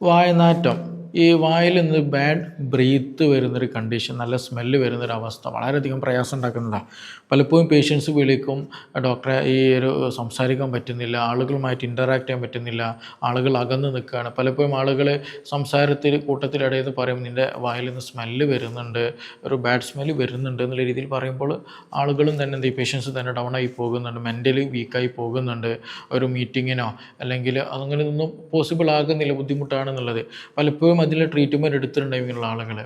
വായനാറ്റം ഈ വായിൽ നിന്ന് ബാഡ് ബ്രീത്ത് വരുന്നൊരു കണ്ടീഷൻ നല്ല സ്മെല്ല് വരുന്നൊരു അവസ്ഥ വളരെയധികം പ്രയാസം ഉണ്ടാക്കുന്നതാണ് പലപ്പോഴും പേഷ്യൻസ് വിളിക്കും ഡോക്ടറെ ഈ ഒരു സംസാരിക്കാൻ പറ്റുന്നില്ല ആളുകളുമായിട്ട് ഇന്ററാക്ട് ചെയ്യാൻ പറ്റുന്നില്ല ആളുകൾ അകന്ന് നിൽക്കുകയാണ്. പലപ്പോഴും ആളുകൾ സംസാരത്തിൽ കൂട്ടത്തിലിടയിൽ നിന്ന് പറയും നിന്റെ വായിൽ നിന്ന് സ്മെല്ല് വരുന്നുണ്ട് ഒരു ബാഡ് സ്മെല്ല് വരുന്നുണ്ട് എന്നുള്ള രീതിയിൽ പറയുമ്പോൾ ആളുകളും തന്നെ എന്ത് പേഷ്യൻസ് തന്നെ ഡൗൺ ആയി പോകുന്നുണ്ട് മെന്റലി വീക്കായി പോകുന്നുണ്ട്. ഒരു മീറ്റിങ്ങിനോ അല്ലെങ്കിൽ അങ്ങനെ ഒന്നും പോസിബിൾ ആകുന്നില്ല ബുദ്ധിമുട്ടാണെന്നുള്ളത്. പലപ്പോഴും അതിൽ ട്രീറ്റ്മെന്റ് എടുത്തിട്ടുണ്ടെങ്കിലുള്ള ആളുകൾ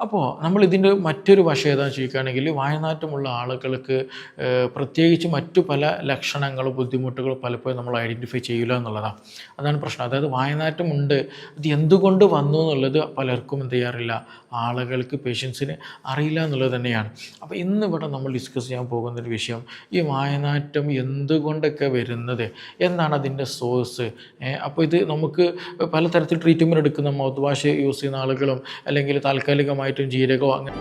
അപ്പോൾ നമ്മൾ ഇതിന്റെ മറ്റൊരു വശം ഏതാണെന്ന് ചോദിക്കുകയാണെങ്കിൽ വായനാറ്റമുള്ള ആളുകൾക്ക് പ്രത്യേകിച്ച് മറ്റു പല ലക്ഷണങ്ങളും ബുദ്ധിമുട്ടുകളും പലപ്പോഴും നമ്മൾ ഐഡന്റിഫൈ ചെയ്യില്ല എന്നുള്ളതാണ്. അതാണ് പ്രശ്നം. അതായത് വായനാറ്റമുണ്ട്. ഇത് എന്തുകൊണ്ട് വന്നു എന്നുള്ളത് പലർക്കും എന്ത് ചെയ്യാറില്ല. ആളുകൾക്ക് പേഷ്യൻസിന് അറിയില്ല എന്നുള്ളത് തന്നെയാണ്. അപ്പോൾ ഇന്ന് ഇവിടെ നമ്മൾ ഡിസ്കസ് ചെയ്യാൻ പോകുന്നൊരു വിഷയം ഈ വായനാറ്റം എന്തുകൊണ്ടൊക്കെ വരുന്നത്? എന്നാണ് അതിന്റെ സോഴ്സ്. അപ്പോൾ ഇത് നമുക്ക് പലതരത്തിൽ ട്രീറ്റ്മെന്റ് എടുക്കുന്ന മൗത്ത് വാഷ് യൂസ് ചെയ്യുന്ന ആളുകളും അല്ലെങ്കിൽ താൽക്കാലികമായിട്ടും ജീരകമോ അങ്ങനെ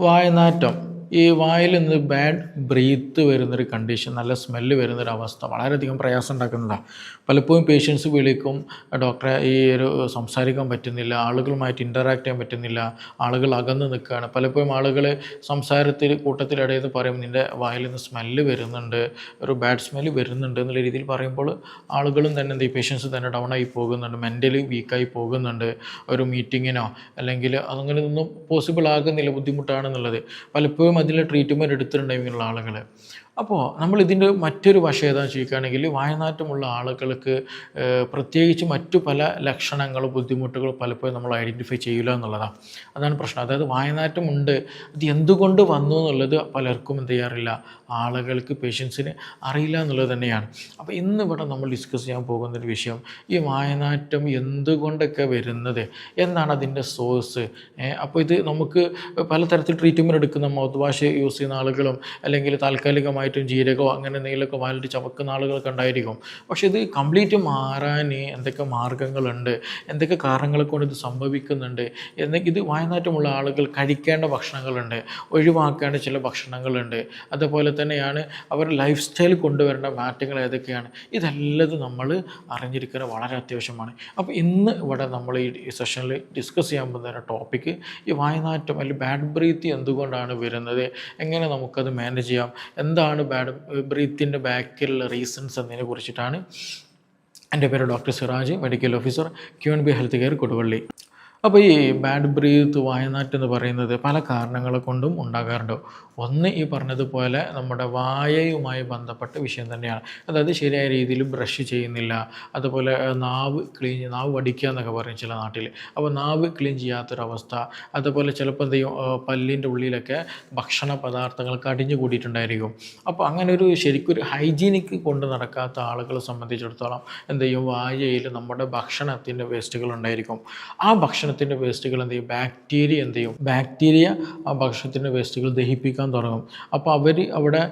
വായനാറ്റം. ഈ വായിൽ നിന്ന് ബാഡ് ബ്രീത്ത് വരുന്നൊരു കണ്ടീഷൻ നല്ല സ്മെല്ല് വരുന്നൊരു അവസ്ഥ വളരെയധികം പ്രയാസം ഉണ്ടാക്കുന്നതാണ് പലപ്പോഴും പേഷ്യൻസ് വിളിക്കും ഡോക്ടറെ ഈ ഒരു സംസാരിക്കാൻ പറ്റുന്നില്ല ആളുകളുമായിട്ട് ഇന്ററാക്ട് ചെയ്യാൻ പറ്റുന്നില്ല ആളുകൾ അകന്ന് നിൽക്കുകയാണ്. പലപ്പോഴും ആളുകൾ സംസാരത്തിൽ കൂട്ടത്തിലിടയിൽ നിന്ന് പറയും നിന്റെ വായിൽ നിന്ന് സ്മെല്ല് വരുന്നുണ്ട് ഒരു ബാഡ് സ്മെല്ല് വരുന്നുണ്ട് എന്നുള്ള രീതിയിൽ പറയുമ്പോൾ ആളുകളും തന്നെ എന്ത് പേഷ്യൻസ് തന്നെ ഡൗൺ ആയി പോകുന്നുണ്ട് മെന്റലി വീക്കായി പോകുന്നുണ്ട്. ഒരു മീറ്റിങ്ങിനോ അല്ലെങ്കിൽ അങ്ങനെ ഒന്നും പോസിബിൾ ആകുന്നില്ല ബുദ്ധിമുട്ടാണെന്നുള്ളത്. പലപ്പോഴും അതിൽ ട്രീറ്റ്മെന്റ് എടുത്തിട്ടുണ്ടെങ്കിലുള്ള ആളുകൾ അപ്പോൾ നമ്മൾ ഇതിന്റെ മറ്റൊരു വശം ഏതാണെന്ന് ചോദിക്കുകയാണെങ്കിൽ വായനാറ്റമുള്ള ആളുകൾക്ക് പ്രത്യേകിച്ച് മറ്റു പല ലക്ഷണങ്ങളും ബുദ്ധിമുട്ടുകളും പലപ്പോഴും നമ്മൾ ഐഡന്റിഫൈ ചെയ്യില്ല എന്നുള്ളതാണ് അതാണ് പ്രശ്നം. അതായത് വായനാറ്റം ഉണ്ട് ഇത് എന്തുകൊണ്ട് വന്നു എന്നുള്ളത് പലർക്കും എന്ത് ചെയ്യാറില്ല. ആളുകൾക്ക് പേഷ്യൻസിന് അറിയില്ല എന്നുള്ളത് തന്നെയാണ്. അപ്പോൾ ഇന്ന് ഇവിടെ നമ്മൾ ഡിസ്കസ് ചെയ്യാൻ പോകുന്നൊരു വിഷയം ഈ വായനാറ്റം എന്തുകൊണ്ടൊക്കെ വരുന്നത്? എന്നാണ് അതിന്റെ സോഴ്സ് അപ്പോൾ ഇത് നമുക്ക് പലതരത്തിൽ ട്രീറ്റ്മെന്റ് എടുക്കുന്ന മൗത്ത് യൂസ് ചെയ്യുന്ന ആളുകളും അല്ലെങ്കിൽ താൽക്കാലികമായിട്ടും ജീരകമോ അങ്ങനെ എന്തെങ്കിലുമൊക്കെ വാലിട്ട് ചവക്കുന്ന ആളുകളൊക്കെ ഉണ്ടായിരിക്കും. പക്ഷേ ഇത് കംപ്ലീറ്റ് മാറാൻ എന്തൊക്കെ മാർഗങ്ങളുണ്ട്? എന്തൊക്കെ കാരണങ്ങളെ കൊണ്ട് ഇത് സംഭവിക്കുന്നുണ്ട്? എന്തെങ്കിലും ഇത് വായനാറ്റമുള്ള ആളുകൾ കഴിക്കേണ്ട ഭക്ഷണങ്ങളുണ്ട്? ഒഴിവാക്കേണ്ട ചില ഭക്ഷണങ്ങളുണ്ട്? അതുപോലെ തന്നെയാണ് അവരുടെ ലൈഫ് സ്റ്റൈൽ കൊണ്ടുവരേണ്ട മാറ്റങ്ങൾ ഏതൊക്കെയാണ്? ഇതെല്ലാം നമ്മൾ അറിഞ്ഞിരിക്കുന്നത് വളരെ അത്യാവശ്യമാണ്. അപ്പോൾ ഇന്ന് ഇവിടെ നമ്മൾ ഈ സെഷനിൽ ഡിസ്കസ് ചെയ്യാൻ പോകുന്ന ടോപ്പിക്ക് ഈ വായനാറ്റം അല്ലെങ്കിൽ ബാഡ് ബ്രീത്ത് എന്തുകൊണ്ടാണ് വരുന്നത്? എങ്ങനെ നമുക്കത് മാനേജ് ചെയ്യാം? എന്താണ് ബാഡ് ബ്രീത്തിന്റെ ബാക്കിലുള്ള റീസൺസ് എന്നതിനെ കുറിച്ചിട്ടാണ് എന്റെ പേര് doctor Siraj medical officer Q N B health care Koduvally. അപ്പോൾ ഈ ബാഡ് ബ്രീത്ത് വായനാറ്റം എന്ന് പറയുന്നത് പല കാരണങ്ങളെ കൊണ്ടും ഉണ്ടാകാറുണ്ട്. ഒന്ന് ഈ പറഞ്ഞതുപോലെ നമ്മുടെ വായയുമായി ബന്ധപ്പെട്ട വിഷയം തന്നെയാണ്. അതായത് ശരിയായ രീതിയിൽ ബ്രഷ് ചെയ്യുന്നില്ല. അതുപോലെ നാവ് ക്ലീൻ നാവ് വടിക്കുക എന്നൊക്കെ പറയും ചില നാട്ടിൽ അപ്പോൾ നാവ് ക്ലീൻ ചെയ്യാത്തൊരവസ്ഥ. അതുപോലെ ചിലപ്പോൾ എന്ത് പല്ലിന്റെ ഉള്ളിലൊക്കെ ഭക്ഷണ പദാർത്ഥങ്ങൾ കടിഞ്ഞു കൂടിയിട്ടുണ്ടായിരിക്കും. അപ്പോൾ അങ്ങനെ ഒരു ശരിക്കൊരു ഒരു ഹൈജീനിക്ക് കൊണ്ട് നടക്കാത്ത ആളുകളെ സംബന്ധിച്ചിടത്തോളം എന്ത് വായയിൽ നമ്മുടെ ഭക്ഷണത്തിന്റെ വേസ്റ്റുകൾ ഉണ്ടായിരിക്കും. ആ ഭക്ഷണത്തിന്റെ വേസ്റ്റുകൾ എന്ത് ചെയ്യും? ബാക്ടീരിയ എന്ത് ചെയ്യും? ബാക്ടീരിയ ആ ഭക്ഷണത്തിന്റെ വേസ്റ്റുകൾ ദഹിപ്പിക്കാൻ തുടങ്ങും. അപ്പോൾ അവർ അവിടെ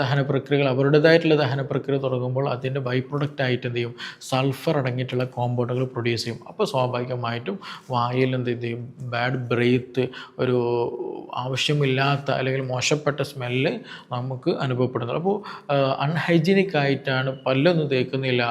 ദഹന പ്രക്രിയകൾ അവരുടേതായിട്ടുള്ള ദഹന പ്രക്രിയ തുടങ്ങുമ്പോൾ അതിന്റെ ബൈ പ്രൊഡക്റ്റ് ആയിട്ട് എന്ത് ചെയ്യും? സൾഫർ അടങ്ങിയിട്ടുള്ള കോമ്പൗണ്ടുകൾ പ്രൊഡ്യൂസ് ചെയ്യും. അപ്പോൾ സ്വാഭാവികമായിട്ടും വായിൽ എന്ത് ചെയ്യും? ബാഡ് ബ്രീത്ത് ഒരു ആവശ്യമില്ലാത്ത അല്ലെങ്കിൽ മോശപ്പെട്ട സ്മെല്ല് നമുക്ക് അനുഭവപ്പെടുന്നത് അപ്പോൾ അൺഹൈജീനിക് ആയിട്ടാണ് പല്ലൊന്നും തേക്കുന്നില്ല.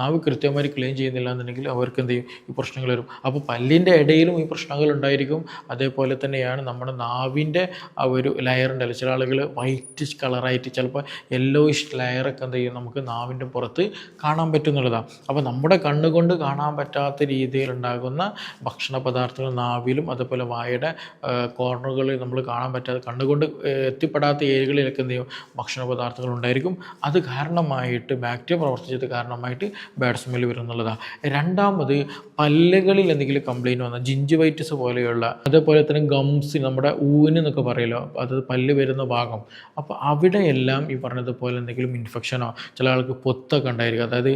നാവ് കൃത്യമായി ക്ലീൻ ചെയ്യുന്നില്ല എന്നുണ്ടെങ്കിൽ അവർക്ക് എന്ത് ചെയ്യും? ഈ പ്രശ്നങ്ങൾ വരും. അപ്പോൾ പല്ലിന്റെ ഇടയിലും ഈ പ്രശ്നങ്ങൾ ഉണ്ടായിരിക്കും അതേപോലെ തന്നെയാണ് നമ്മുടെ നാവിന്റെ ആ ഒരു ലെയർ ഉണ്ടല്ലോ. ചില ആളുകൾ വൈറ്റ് കളറായിട്ട് ചിലപ്പോൾ യെല്ലോയിഷ് ലെയറൊക്കെ എന്ത് ചെയ്യും? നമുക്ക് നാവിന്റെ പുറത്ത് കാണാൻ പറ്റുന്നുള്ളതാണ് അപ്പോൾ നമ്മുടെ കണ്ണുകൊണ്ട് കാണാൻ പറ്റാത്ത രീതിയിലുണ്ടാകുന്ന ഭക്ഷണ പദാർത്ഥങ്ങൾ നാവിലും അതുപോലെ വായയുടെ കോർണറുകളിൽ നമ്മൾ കാണാൻ പറ്റാത്ത കണ്ണുകൊണ്ട് എത്തിപ്പെടാത്ത ഏരിയകളിലൊക്കെ എന്ത് ചെയ്യും? ഭക്ഷണ പദാർത്ഥങ്ങൾ ഉണ്ടായിരിക്കും. അത് കാരണമായിട്ട് ബാക്ടീരിയ പ്രവർത്തിച്ചത് കാരണമായിട്ട് ബാഡ് സ്മെൽ വരും എന്നുള്ളതാണ് രണ്ടാമത് പല്ലുകളിൽ എന്തെങ്കിലും കംപ്ലൈന്റ് വന്നാൽ ജിഞ്ചുവൈറ്റിസ് പോലെയുള്ള അതേപോലെ തന്നെ ഗംസ് നമ്മുടെ ഊന് എന്നൊക്കെ പറയലോ അത് പല്ല് വരുന്ന ഭാഗം. അപ്പോൾ അവിടെയെല്ലാം ഈ പറഞ്ഞതുപോലെ എന്തെങ്കിലും ഇൻഫെക്ഷനോ ചില ആൾക്ക് പൊത്തൊക്കെ ഉണ്ടായിരിക്കും. അതായത്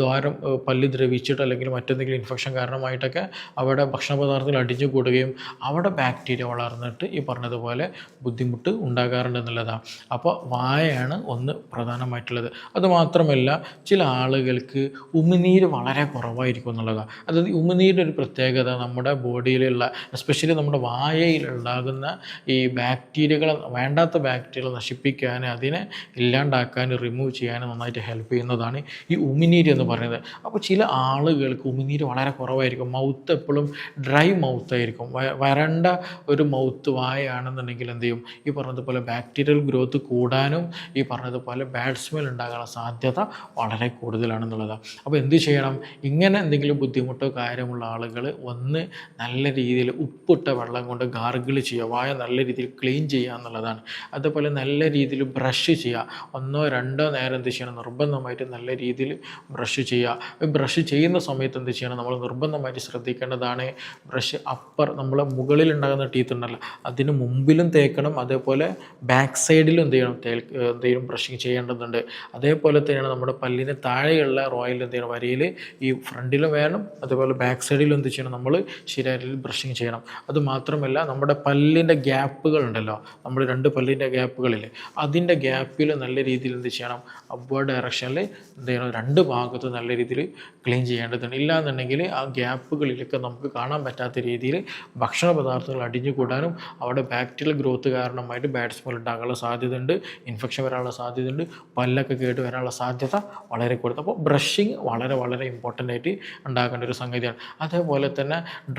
ദ്വാരം പല്ല് ദ്രവിച്ചിട്ട് അല്ലെങ്കിൽ മറ്റെന്തെങ്കിലും ഇൻഫെക്ഷൻ കാരണമായിട്ടൊക്കെ അവിടെ ഭക്ഷണ പദാർത്ഥങ്ങൾ അടിഞ്ഞു കൂടുകയും അവിടെ ബാക്ടീരിയ വളർന്നിട്ട് ഈ പറഞ്ഞതുപോലെ ബുദ്ധിമുട്ട് ഉണ്ടാകാറുണ്ട് എന്നുള്ളതാണ് അപ്പോൾ വായയാണ് ഒന്ന് പ്രധാനമായിട്ടുള്ളത്. അതുമാത്രമല്ല ചില ആളുകൾക്ക് ഉമിനീര് വളരെ കുറവായിരിക്കും എന്നുള്ളതാണ് അതായത് ഉമിനീരിന്റെ ഒരു പ്രത്യേകത പ്രത്യേകത നമ്മുടെ ബോഡിയിലുള്ള എസ്പെഷ്യലി നമ്മുടെ വായയിലുണ്ടാകുന്ന ഈ ബാക്ടീരിയകൾ വേണ്ടാത്ത ബാക്ടീരിയകൾ നശിപ്പിക്കാൻ അതിനെ ഇല്ലാണ്ടാക്കാൻ റിമൂവ് ചെയ്യാൻ നന്നായിട്ട് ഹെൽപ്പ് ചെയ്യുന്നതാണ് ഈ ഉമിനീര് എന്ന് പറയുന്നത്. അപ്പോൾ ചില ആളുകൾക്ക് ഉമിനീര് വളരെ കുറവായിരിക്കും. മൗത്ത് എപ്പോഴും ഡ്രൈ മൗത്ത് ആയിരിക്കും. വരണ്ട ഒരു മൗത്ത് വായാണെന്നുണ്ടെങ്കിൽ എന്ത് ചെയ്യും? ഈ പറഞ്ഞതുപോലെ ബാക്ടീരിയൽ ഗ്രോത്ത് കൂടാനും ഈ പറഞ്ഞതുപോലെ ബാഡ് സ്മെൽ ഉണ്ടാകാനുള്ള സാധ്യത വളരെ കൂടുതലാണെന്നുള്ളതാണ്. അപ്പോൾ എന്ത് ചെയ്യണം? ഇങ്ങനെ എന്തെങ്കിലും ബുദ്ധിമുട്ടോ കാര്യമുള്ള ആളുകൾ ഒന്ന് നല്ല രീതിയിൽ ഉപ്പിട്ട വെള്ളം കൊണ്ട് ഗാർഗിൾ ചെയ്യുക വായ നല്ല രീതിയിൽ ക്ലീൻ ചെയ്യുക എന്നുള്ളതാണ്. അതുപോലെ നല്ല രീതിയിൽ ബ്രഷ് ചെയ്യുക. ഒന്നോ രണ്ടോ നേരം എന്ത് ചെയ്യണം? നിർബന്ധമായിട്ട് നല്ല രീതിയിൽ ബ്രഷ് ചെയ്യുക. ബ്രഷ് ചെയ്യുന്ന സമയത്ത് എന്ത് ചെയ്യണം? നമ്മൾ നിർബന്ധമായിട്ട് ശ്രദ്ധിക്കേണ്ടതാണ് ബ്രഷ് അപ്പർ നമ്മൾ മുകളിൽ ഉണ്ടാകുന്ന ടീത്ത് ഉണ്ടല്ലോ അതിന് മുമ്പിലും തേക്കണം. അതേപോലെ ബാക്ക് സൈഡിലും എന്ത് ചെയ്യണം? തേ എന്തെങ്കിലും ബ്രഷിങ് ചെയ്യേണ്ടതുണ്ട്. അതേപോലെ തന്നെയാണ് നമ്മുടെ പല്ലിന് താഴെയുള്ള റോയൽ എന്ത് ചെയ്യണം? വരിയിൽ ഈ ഫ്രണ്ടിലും വേണം. അതേപോലെ ബാക്ക് സൈഡിലും എന്ത് ചെയ്യണം? നമ്മൾ ശരിയായ രീതിയിൽ ബ്രഷിങ് ചെയ്യണം. അതുമാത്രമല്ല നമ്മുടെ പല്ലിന്റെ ഗ്യാപ്പുകൾ ഉണ്ടല്ലോ നമ്മൾ രണ്ട് പല്ലിന്റെ ഗ്യാപ്പുകളിൽ അതിന്റെ ഗ്യാപ്പിൽ നല്ല രീതിയിൽ എന്ത് ചെയ്യണം? അപ്വേർഡ് ഡയറക്ഷനിൽ എന്ത് ചെയ്യണം? രണ്ട് ഭാഗത്ത് നല്ല രീതിയിൽ ക്ലീൻ ചെയ്യേണ്ടതുണ്ട്. ഇല്ലാന്നുണ്ടെങ്കിൽ ആ ഗ്യാപ്പുകളിലൊക്കെ നമുക്ക് കാണാൻ പറ്റാത്ത രീതിയിൽ ഭക്ഷണ പദാർത്ഥങ്ങൾ അടിഞ്ഞു കൂടാനും അവിടെ ബാക്ടീരിയൽ ഗ്രോത്ത് കാരണമായിട്ട് ബാഡ് സ്മെൽ ഉണ്ടാകാനുള്ള സാധ്യതയുണ്ട്. ഇൻഫെക്ഷൻ വരാനുള്ള സാധ്യതയുണ്ട്. പല്ലൊക്കെ കേട്ട് വരാനുള്ള സാധ്യത വളരെ കൂടുതൽ. അപ്പോൾ ബ്രഷിങ് വളരെ വളരെ ഇമ്പോർട്ടന്റ് ആയിട്ട് ഉണ്ടാക്കേണ്ട ഒരു സംഗതിയാണ്. അതേപോലെ തന്നെ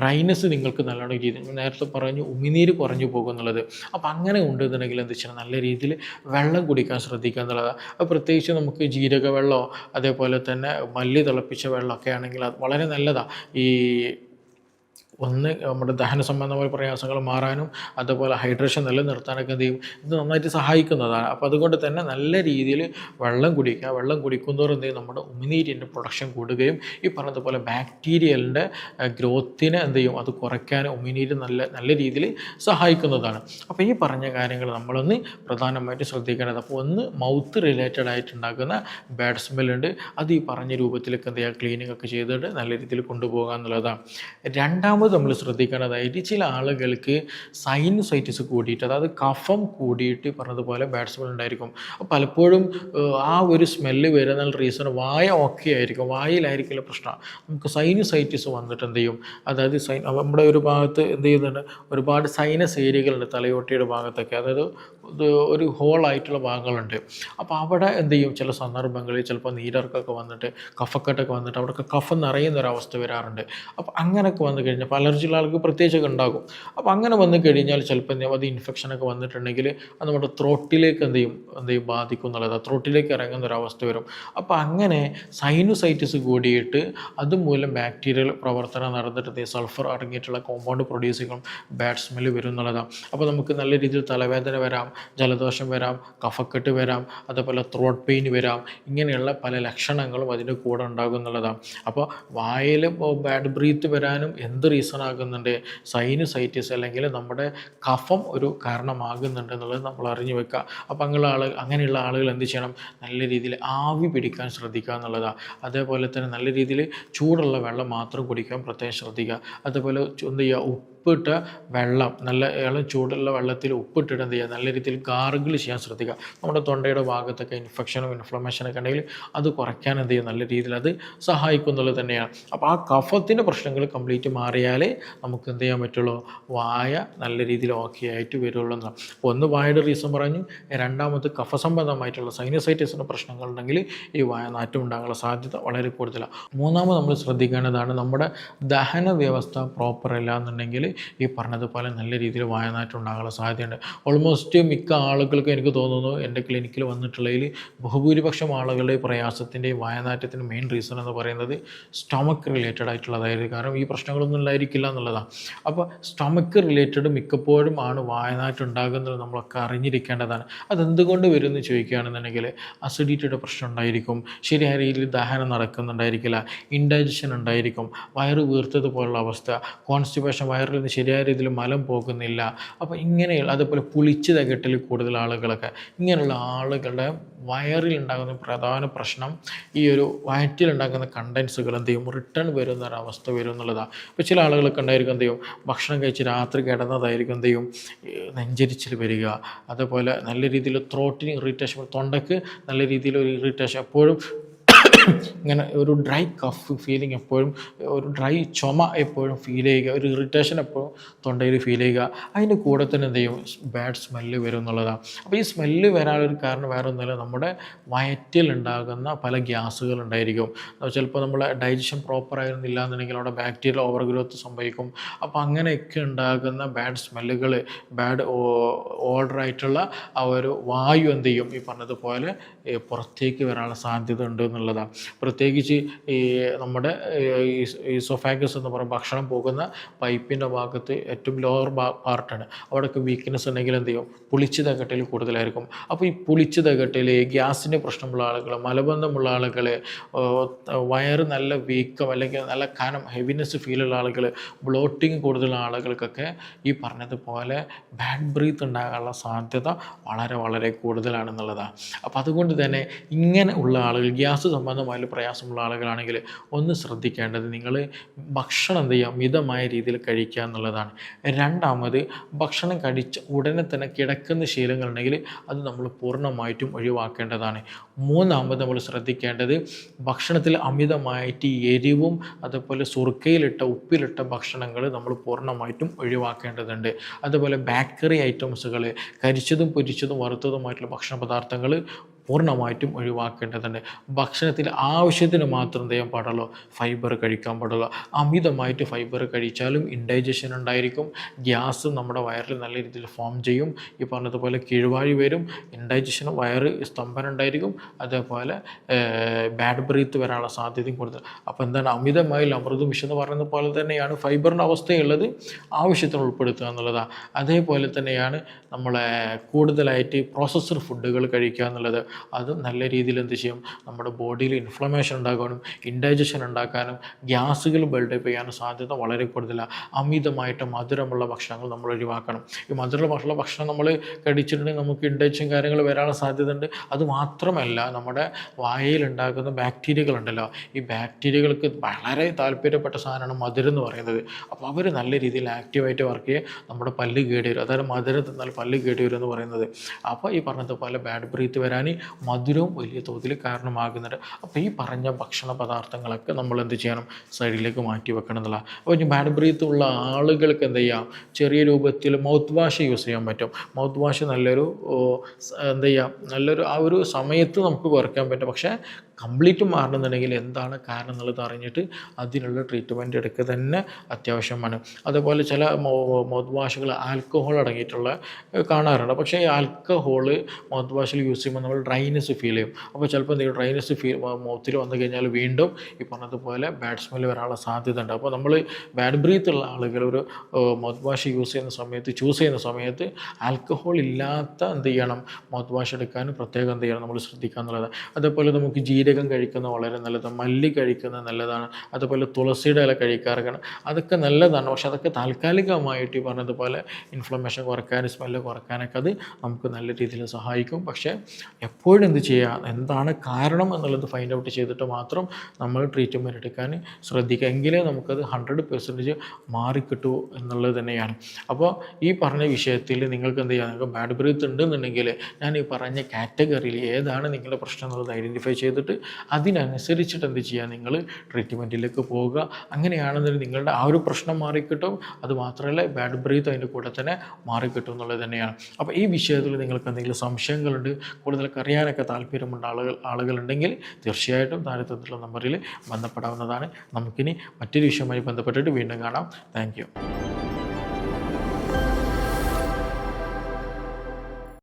ഡ്രൈനസ് നിങ്ങൾക്ക് നല്ലോണം രീതി നേരത്തെ പറഞ്ഞു ഉമിനീര് കുറഞ്ഞു പോകും എന്നുള്ളത് അപ്പോൾ അങ്ങനെ ഉണ്ടെന്നുണ്ടെങ്കിൽ എന്താ വെച്ചാൽ നല്ല രീതിയിൽ വെള്ളം കുടിക്കാൻ ശ്രദ്ധിക്കുക എന്നുള്ളതാണ്. അപ്പോൾ പ്രത്യേകിച്ച് നമുക്ക് ജീരക വെള്ളമോ അതേപോലെ തന്നെ മല്ലി തിളപ്പിച്ച വെള്ളമൊക്കെ ആണെങ്കിൽ അത് വളരെ നല്ലതാണ്. ഈ ഒന്ന് നമ്മുടെ ദഹന സംബന്ധമായ പ്രയാസങ്ങൾ മാറാനും അതുപോലെ ഹൈഡ്രേഷൻ നിലനിർത്താനൊക്കെ എന്ത് ചെയ്യും? ഇത് നന്നായിട്ട് സഹായിക്കുന്നതാണ്. അപ്പോൾ അതുകൊണ്ട് തന്നെ നല്ല രീതിയിൽ വെള്ളം കുടിക്കുക. വെള്ളം കുടിക്കുന്നതോറും എന്ത് ചെയ്യും? നമ്മുടെ ഉമിനീരിന്റെ പ്രൊഡക്ഷൻ കൂടുകയും ഈ പറഞ്ഞതുപോലെ ബാക്ടീരിയലിന്റെ ഗ്രോത്തിനെ എന്ത് ചെയ്യും? അത് കുറയ്ക്കാൻ ഉമിനീര് നല്ല നല്ല രീതിയിൽ സഹായിക്കുന്നതാണ്. അപ്പോൾ ഈ പറഞ്ഞ കാര്യങ്ങൾ നമ്മളൊന്ന് പ്രധാനമായിട്ട് ശ്രദ്ധിക്കേണ്ടത്. അപ്പോൾ ഒന്ന് മൗത്ത് റിലേറ്റഡ് ആയിട്ടുണ്ടാക്കുന്ന ബാഡ് സ്മെല്ലുണ്ട് അത് ഈ പറഞ്ഞ രൂപത്തിലൊക്കെ എന്ത് ചെയ്യുക? ക്ലീനിങ് ഒക്കെ ചെയ്തിട്ട് നല്ല രീതിയിൽ കൊണ്ടുപോകുക എന്നുള്ളതാണ് രണ്ടാമത് നമ്മൾ ശ്രദ്ധിക്കേണ്ടതായിട്ട് ചില ആളുകൾക്ക് സൈനുസൈറ്റിസ് കൂടിയിട്ട് അതായത് കഫം കൂടിയിട്ട് പറഞ്ഞതുപോലെ ബാഡ് ഉണ്ടായിരിക്കും. പലപ്പോഴും ആ ഒരു സ്മെല്ല് വരുന്ന റീസൺ വായ ഓക്കെ ആയിരിക്കും. വായിലായിരിക്കില്ല പ്രശ്നം. നമുക്ക് സൈനുസൈറ്റിസ് വന്നിട്ട് എന്ത് ചെയ്യും? അതായത് സൈ നമ്മുടെ ഒരു ഭാഗത്ത് എന്ത് ചെയ്യുന്നുണ്ട്? ഒരുപാട് സൈനസ് ഏരിയകളുണ്ട് തലയോട്ടിയുടെ ഭാഗത്തൊക്കെ. അതായത് ഒരു ഹോളായിട്ടുള്ള ഭാഗങ്ങളുണ്ട്. അപ്പോൾ അവിടെ എന്ത് ചെയ്യും? ചില സന്ദർഭങ്ങളിൽ ചിലപ്പോൾ നീരർക്കൊക്കെ വന്നിട്ട് കഫക്കെട്ടൊക്കെ വന്നിട്ട് അവിടെയൊക്കെ കഫം നിറയുന്ന ഒരു അവസ്ഥ വരാറുണ്ട്. അപ്പോൾ അങ്ങനെയൊക്കെ വന്നു കഴിഞ്ഞാൽ അലർജിയുള്ള ആൾക്ക് പ്രത്യേകിച്ചൊക്കെ ഉണ്ടാകും. അപ്പോൾ അങ്ങനെ വന്നു കഴിഞ്ഞാൽ ചിലപ്പോൾ എന്ത് ചെയ്യും? അത് ഇൻഫെക്ഷനൊക്കെ വന്നിട്ടുണ്ടെങ്കിൽ അത് നമ്മുടെ ത്രോട്ടിലേക്ക് എന്ത് ചെയ്യും? എന്ത് ചെയ്യും? ബാധിക്കും എന്നുള്ളത്. ത്രോട്ടിലേക്ക് ഇറങ്ങുന്ന ഒരു അവസ്ഥ വരും. അപ്പോൾ അങ്ങനെ സൈനുസൈറ്റിസ് കൂടിയിട്ട് അതുമൂലം ബാക്ടീരിയൽ പ്രവർത്തനം നടന്നിട്ട് സൾഫർ അടങ്ങിയിട്ടുള്ള കോമ്പൗണ്ട് പ്രൊഡ്യൂസ് ചെയ്യും. ബാഡ് സ്മെൽ വരും എന്നുള്ളതാണ്. അപ്പോൾ നമുക്ക് നല്ല രീതിയിൽ തലവേദന വരാം ജലദോഷം വരാം കഫക്കെട്ട് വരാം അതേപോലെ ത്രോട്ട് പെയിൻ വരാം. ഇങ്ങനെയുള്ള പല ലക്ഷണങ്ങളും അതിന്റെ കൂടെ ഉണ്ടാകും എന്നുള്ളതാണ്. അപ്പോൾ വായിൽ ബാഡ് ബ്രീത്ത് വരാനും എന്ത് റീസൺ ആകുന്നുണ്ട് സൈനുസൈറ്റിസ് അല്ലെങ്കിൽ നമ്മുടെ കഫം ഒരു കാരണമാകുന്നുണ്ട് എന്നുള്ളത് നമ്മൾ അറിഞ്ഞു വെക്കുക. അപ്പോൾ അങ്ങനെയുള്ള ആൾ അങ്ങനെയുള്ള ആളുകൾ എന്ത് ചെയ്യണം? നല്ല രീതിയിൽ ആവി പിടിക്കാൻ ശ്രദ്ധിക്കുക എന്നുള്ളതാണ് അതേപോലെ തന്നെ നല്ല രീതിയിൽ ചൂടുള്ള വെള്ളം മാത്രം കുടിക്കാൻ പ്രത്യേകം ശ്രദ്ധിക്കുക. അതേപോലെ എന്ത് ചെയ്യുക? ഉപ്പിട്ട വെള്ളം നല്ല ഇളം ചൂടുള്ള വെള്ളത്തിൽ ഉപ്പിട്ടിട്ട് എന്ത് ചെയ്യുക? നല്ല രീതിയിൽ ഗാർഗിൾ ചെയ്യാൻ ശ്രദ്ധിക്കുക. നമ്മുടെ തൊണ്ടയുടെ ഭാഗത്തൊക്കെ ഇൻഫെക്ഷനും ഇൻഫ്ലമേഷനൊക്കെ ഉണ്ടെങ്കിൽ അത് കുറയ്ക്കാൻ എന്ത് ചെയ്യും നല്ല രീതിയിൽ അത് സഹായിക്കും എന്നുള്ളത് തന്നെയാണ്. അപ്പോൾ ആ കഫത്തിന്റെ പ്രശ്നങ്ങൾ കംപ്ലീറ്റ് മാറിയാലേ നമുക്ക് എന്ത് ചെയ്യാൻ പറ്റുള്ളൂ? വായ നല്ല രീതിയിൽ ഓക്കെ ആയിട്ട് വരുള്ളൂ എന്നാണ്. അപ്പോൾ ഒന്ന് വായയുടെ റീസൺ പറഞ്ഞു. രണ്ടാമത് കഫസംബന്ധമായിട്ടുള്ള സൈനസൈറ്റിസിന്റെ പ്രശ്നങ്ങളുണ്ടെങ്കിൽ ഈ വായ നാറ്റം ഉണ്ടാകാനുള്ള സാധ്യത വളരെ കൂടുതലാണ്. മൂന്നാമത് നമ്മൾ ശ്രദ്ധിക്കേണ്ടതാണ് നമ്മുടെ ദഹന വ്യവസ്ഥ പ്രോപ്പർ അല്ല എന്നുണ്ടെങ്കിൽ ഈ പറഞ്ഞതുപോലെ നല്ല രീതിയിൽ വായനാറ്റം ഉണ്ടാകാനുള്ള സാധ്യതയുണ്ട്. ഓൾമോസ്റ്റ് മിക്ക ആളുകൾക്കും എനിക്ക് തോന്നുന്നു എന്റെ ക്ലിനിക്കിൽ വന്നിട്ടുള്ളതിൽ ബഹുഭൂരിപക്ഷം ആളുകളുടെ പ്രയാസത്തിന്റെയും വായനാറ്റത്തിന്റെ മെയിൻ റീസൺ എന്ന് പറയുന്നത് സ്റ്റൊമക്ക് റിലേറ്റഡ് ആയിട്ടുള്ളതായിരിക്കും കാരണം ഈ പ്രശ്നങ്ങളൊന്നും ഉണ്ടായിരിക്കില്ല എന്നുള്ളതാണ്. അപ്പോൾ സ്റ്റൊമക്ക് റിലേറ്റഡ് മിക്കപ്പോഴും ആണ് വായനാറ്റം ഉണ്ടാകുന്നത് നമ്മളൊക്കെ അറിഞ്ഞിരിക്കേണ്ടതാണ്. അതെന്തുകൊണ്ട് വരും എന്ന് ചോദിക്കുകയാണെന്നുണ്ടെങ്കിൽ അസിഡിറ്റിയുടെ പ്രശ്നം ഉണ്ടായിരിക്കും. ശരിയായ രീതിയിൽ ദഹനം നടക്കുന്നുണ്ടായിരിക്കില്ല. ഇൻഡൈജഷൻ ഉണ്ടായിരിക്കും. വയറ് വീർത്തതുപോലുള്ള അവസ്ഥ. കോൺസ്റ്റിപ്പേഷൻ വയറിൽ നിന്ന് ശരിയായ രീതിയിൽ മലം പോകുന്നില്ല. അപ്പോൾ ഇങ്ങനെയുള്ള അതുപോലെ പുളിച്ച് തകട്ടിൽ കൂടുതൽ ആളുകളൊക്കെ ഇങ്ങനെയുള്ള ആളുകളുടെ വയറിൽ ഉണ്ടാകുന്ന പ്രധാന പ്രശ്നം ഈ ഒരു വയറ്റിലുണ്ടാകുന്ന കണ്ടൻസുകൾ എന്ത് ചെയ്യും? റിട്ടേൺ വരുന്ന ഒരവസ്ഥ വരും എന്നുള്ളതാണ് ഇപ്പോൾ ചില ആളുകളൊക്കെ ഉണ്ടായിരിക്കും എന്ത് ചെയ്യും? ഭക്ഷണം കഴിച്ച് രാത്രി കിടന്നതായിരിക്കും എന്ത് ചെയ്യും? നെഞ്ചരിച്ചിൽ വരിക. അതുപോലെ നല്ല രീതിയിൽ ത്രോട്ടിന് ഇറിറ്റേഷൻ തൊണ്ടയ്ക്ക് നല്ല രീതിയിൽ ഒരു ഇറിറ്റേഷൻ എപ്പോഴും ഇങ്ങനെ ഒരു ഡ്രൈ കഫ് ഫീലിംഗ് എപ്പോഴും ഒരു ഡ്രൈ ചുമ എപ്പോഴും ഫീൽ ചെയ്യുക ഒരു ഇറിറ്റേഷൻ എപ്പോഴും തൊണ്ടയിൽ ഫീൽ ചെയ്യുക. അതിന്റെ കൂടെ തന്നെ എന്ത് ചെയ്യും? ബാഡ് സ്മെല്ല് വരും എന്നുള്ളതാണ്. അപ്പോൾ ഈ സ്മെല്ല് വരാനൊരു കാരണം വേറെ ഒന്നുമില്ല. നമ്മുടെ വയറ്റിൽ ഉണ്ടാകുന്ന പല ഗ്യാസുകൾ ഉണ്ടായിരിക്കും. ചിലപ്പോൾ നമ്മൾ ഡൈജഷൻ പ്രോപ്പർ ആയിരുന്നില്ല എന്നുണ്ടെങ്കിൽ അവിടെ ബാക്ടീരിയൽ ഓവർ ഗ്രോത്ത് സംഭവിക്കും. അപ്പോൾ അങ്ങനെയൊക്കെ ഉണ്ടാകുന്ന ബാഡ് സ്മെല്ലുകൾ ബാഡ് ഓർഡറായിട്ടുള്ള ആ ഒരു വായു എന്ത് ചെയ്യും? ഈ പറഞ്ഞതുപോലെ പുറത്തേക്ക് വരാനുള്ള സാധ്യത ഉണ്ട് എന്നുള്ളതാണ്. പ്രത്യേകിച്ച് ഈ നമ്മുടെ ഈ സൊഫാഗസ് എന്ന് പറയുന്ന ഭക്ഷണം പോകുന്ന പൈപ്പിന്റെ ഭാഗത്ത് ഏറ്റവും ലോവർ പാർട്ടാണ് അവിടെയൊക്കെ വീക്ക്നെസ് ഉണ്ടെങ്കിൽ എന്ത് ചെയ്യും? പുളിച്ച് തകട്ടൽ കൂടുതലായിരിക്കും. അപ്പോൾ ഈ പുളിച്ച് തകട്ടൽ ഗ്യാസിന്റെ പ്രശ്നമുള്ള ആളുകൾ മലബന്ധമുള്ള ആളുകൾ വയറ് നല്ല വീക്കം അല്ലെങ്കിൽ നല്ല കനം ഹെവിനെസ് ഫീലുള്ള ആളുകൾ ബ്ലോട്ടിങ് കൂടുതലുള്ള ആളുകൾക്കൊക്കെ ഈ പറഞ്ഞതുപോലെ ബാഡ് ബ്രീത്ത് ഉണ്ടാകാനുള്ള സാധ്യത വളരെ വളരെ കൂടുതലാണെന്നുള്ളതാണ്. അപ്പോൾ അതുകൊണ്ട് തന്നെ ഇങ്ങനെ ഉള്ള ആളുകൾ ഗ്യാസ് സംബന്ധമായ പ്രയാസമുള്ള ആളുകളാണെങ്കിൽ ഒന്ന് ശ്രദ്ധിക്കേണ്ടത് നിങ്ങൾ ഭക്ഷണം എന്ത് ചെയ്യുക? മിതമായ രീതിയിൽ കഴിക്കുക എന്നുള്ളതാണ്. രണ്ടാമത് ഭക്ഷണം കഴിച്ച ഉടനെ തന്നെ കിടക്കുന്ന ശീലങ്ങളുണ്ടെങ്കിൽ അത് നമ്മൾ പൂർണമായിട്ടും ഒഴിവാക്കേണ്ടതാണ്. മൂന്നാമത് നമ്മൾ ശ്രദ്ധിക്കേണ്ടത് ഭക്ഷണത്തിൽ അമിതമായിട്ട് എരിവും അതുപോലെ സുർക്കയിലിട്ട ഉപ്പിലിട്ട ഭക്ഷണങ്ങൾ നമ്മൾ പൂർണമായിട്ടും ഒഴിവാക്കേണ്ടതുണ്ട്. അതുപോലെ ബേക്കറി ഐറ്റംസുകൾ കരിച്ചതും പൊരിച്ചതും വറുത്തതുമായിട്ടുള്ള ഭക്ഷണ പദാർത്ഥങ്ങൾ പൂർണമായിട്ടും ഒഴിവാക്കേണ്ടതുണ്ട്. ഭക്ഷണത്തിൽ ആവശ്യത്തിന് മാത്രം ചെയ്യാൻ പാടുള്ളൂ. ഫൈബർ കഴിക്കാൻ പാടുള്ളൂ. അമിതമായിട്ട് ഫൈബർ കഴിച്ചാലും ഇൻഡൈജഷൻ ഉണ്ടായിരിക്കും. ഗ്യാസ് നമ്മുടെ വയറിൽ നല്ല രീതിയിൽ ഫോം ചെയ്യും. ഈ പറഞ്ഞതുപോലെ കിഴിവാഴി വരും. ഇൻഡൈജഷൻ വയറ് സ്തംഭനം ഉണ്ടായിരിക്കും. അതേപോലെ ബാഡ് ബ്രീത്ത് വരാനുള്ള സാധ്യതയും കൂടുതൽ. അപ്പോൾ എന്താണ്? അമിതമായി അമൃതും വിശന്ന് പറയുന്ന പോലെ തന്നെയാണ് ഫൈബറിന്റെ അവസ്ഥയുള്ളത്. ആവശ്യത്തിന് ഉൾപ്പെടുത്തുക എന്നുള്ളതാണ് അതേപോലെ തന്നെയാണ് നമ്മളെ കൂടുതലായിട്ട് പ്രോസസ്സർ ഫുഡുകൾ കഴിക്കുക എന്നുള്ളത്. അത് നല്ല രീതിയിൽ എന്ത് ചെയ്യും? നമ്മുടെ ബോഡിയിൽ ഇൻഫ്ലമേഷൻ ഉണ്ടാക്കാനും ഇൻഡൈജഷൻ ഉണ്ടാക്കാനും ഗ്യാസുകൾ ബിൽഡപ്പ് ചെയ്യാനും സാധ്യത വളരെ കൂടുതലാണ് അമിതമായിട്ട് മധുരമുള്ള ഭക്ഷണങ്ങൾ നമ്മൾ ഒഴിവാക്കണം. ഈ മധുരമുള്ള ഭക്ഷണം നമ്മൾ കടിച്ചിട്ടുണ്ടെങ്കിൽ നമുക്ക് ഇൻഡൈജഷൻ കാര്യങ്ങൾ വരാനുള്ള സാധ്യത ഉണ്ട് അത് മാത്രമല്ല നമ്മുടെ വായയിൽ ഉണ്ടാക്കുന്ന ബാക്ടീരിയകൾ ഉണ്ടല്ലോ. ഈ ബാക്ടീരിയകൾക്ക് വളരെ താല്പര്യപ്പെട്ട സാധനമാണ് മധുരം എന്ന് പറയുന്നത്. അപ്പോൾ അവർ നല്ല രീതിയിൽ ആക്റ്റീവായിട്ട് വർക്ക് ചെയ്യുക നമ്മുടെ പല്ല് കേടി വരും. അതായത് മധുരം തന്നാൽ പല്ല് കേടി വരും എന്ന് പറയുന്നത്. അപ്പോൾ ഈ പറഞ്ഞതുപോലെ ബാഡ് ബ്രീത്ത് വരാൻ മധുരവും വലിയ തോതിൽ കാരണമാകുന്നുണ്ട്. അപ്പോൾ ഈ പറഞ്ഞ ഭക്ഷണ പദാർത്ഥങ്ങളൊക്കെ നമ്മൾ എന്ത് ചെയ്യണം? സൈഡിലേക്ക് മാറ്റി വെക്കണം എന്നുള്ള അപ്പോൾ ബാഡ് ബ്രീത്ത് ഉള്ള ആളുകൾക്ക് എന്ത് ചെയ്യാം? ചെറിയ രൂപത്തിൽ മൗത്ത് വാഷ് യൂസ് ചെയ്യാൻ പറ്റും. മൗത്ത് വാഷ് നല്ലൊരു എന്താ ചെയ്യുക നല്ലൊരു ആ ഒരു സമയത്ത് നമുക്ക് കുറയ്ക്കാൻ പറ്റും. പക്ഷേ കംപ്ലീറ്റ് മാറണമെന്നുണ്ടെങ്കിൽ എന്താണ് കാരണം എന്നുള്ളത് അറിഞ്ഞിട്ട് അതിനുള്ള ട്രീറ്റ്മെന്റ് എടുക്കുക തന്നെ അത്യാവശ്യമാണ്. അതുപോലെ ചില മൗത്ത് ആൽക്കഹോൾ അടങ്ങിയിട്ടുള്ള കാണാറുണ്ട്. പക്ഷേ ഈ ആൽക്കഹോൾ മൗത്ത് യൂസ് ചെയ്യുമ്പോൾ നമ്മൾ ഡ്രൈനസ് ഫീൽ ചെയ്യും. അപ്പോൾ ചിലപ്പോൾ എന്തെങ്കിലും ഡ്രൈനസ് ഫീൽ മൗത്തിൽ വന്നു കഴിഞ്ഞാൽ വീണ്ടും ഈ പറഞ്ഞതുപോലെ ബാഡ് സ്മെൽ വരാനുള്ള സാധ്യത ഉണ്ട്. അപ്പോൾ നമ്മൾ ബാഡ് ബ്രീത്ത് ഉള്ള ആളുകൾ ഒരു മൗത്ത് വാഷ് യൂസ് ചെയ്യുന്ന സമയത്ത് ചൂസ് ചെയ്യുന്ന സമയത്ത് ആൽക്കഹോൾ ഇല്ലാത്ത എന്ത് ചെയ്യണം? മൗത്ത് വാഷ് എടുക്കാനും പ്രത്യേകം എന്ത് ചെയ്യണം? നമ്മൾ ശ്രദ്ധിക്കുക എന്നുള്ളത്. അതേപോലെ നമുക്ക് ജീരകം കഴിക്കുന്നത് വളരെ നല്ലതാണ്. മല്ലി കഴിക്കുന്നത് നല്ലതാണ്. അതുപോലെ തുളസിയുടെ ഇല കഴിക്കാറുണ്ട് അതൊക്കെ നല്ലതാണ്. പക്ഷെ അതൊക്കെ താൽക്കാലികമായിട്ട് ഈ പറഞ്ഞതുപോലെ ഇൻഫ്ലമേഷൻ കുറയ്ക്കാൻ സ്മെല്ല് കുറയ്ക്കാനൊക്കെ അത് നമുക്ക് നല്ല രീതിയിൽ സഹായിക്കും. പക്ഷേ എപ്പോഴും എന്ത് ചെയ്യുക? എന്താണ് കാരണം എന്നുള്ളത് ഫൈൻഡ് ഔട്ട് ചെയ്തിട്ട് മാത്രം നമ്മൾ ട്രീറ്റ്മെന്റ് എടുക്കാൻ ശ്രദ്ധിക്കുക. എങ്കിലേ നമുക്കത് ഹൺഡ്രഡ് പെർസെന്റേജ് മാറിക്കിട്ടൂ എന്നുള്ളത് തന്നെയാണ്. അപ്പോൾ ഈ പറഞ്ഞ വിഷയത്തിൽ നിങ്ങൾക്ക് എന്ത് ചെയ്യാം? നിങ്ങൾക്ക് ബാഡ് ബ്രീത്ത് ഉണ്ടെന്നുണ്ടെങ്കിൽ ഞാൻ ഈ പറഞ്ഞ കാറ്റഗറിയിൽ ഏതാണ് നിങ്ങളുടെ പ്രശ്നം എന്നുള്ളത് ഐഡന്റിഫൈ ചെയ്തിട്ട് അതിനനുസരിച്ചിട്ട് എന്ത് ചെയ്യുക? നിങ്ങൾ ട്രീറ്റ്മെന്റിലേക്ക് പോവുക. അങ്ങനെയാണെന്നുണ്ടെങ്കിൽ നിങ്ങളുടെ ആ ഒരു പ്രശ്നം മാറിക്കിട്ടും. അത് മാത്രമല്ല ബാഡ് ബ്രീത്ത് അതിന്റെ കൂടെ തന്നെ മാറിക്കിട്ടും എന്നുള്ളത് തന്നെയാണ്. അപ്പോൾ ഈ വിഷയത്തിൽ നിങ്ങൾക്ക് എന്തെങ്കിലും സംശയങ്ങളുണ്ട് കൂടുതൽ അറിയാനൊക്കെ താല്പര്യമുണ്ട് ആളുകൾ ആളുകളുണ്ടെങ്കിൽ തീർച്ചയായിട്ടും താഴെ തന്നിട്ടുള്ള നമ്പറിൽ ബന്ധപ്പെടാവുന്നതാണ്. നമുക്കിനി മറ്റൊരു വിഷയവുമായി ബന്ധപ്പെട്ടിട്ട് വീണ്ടും കാണാം. താങ്ക്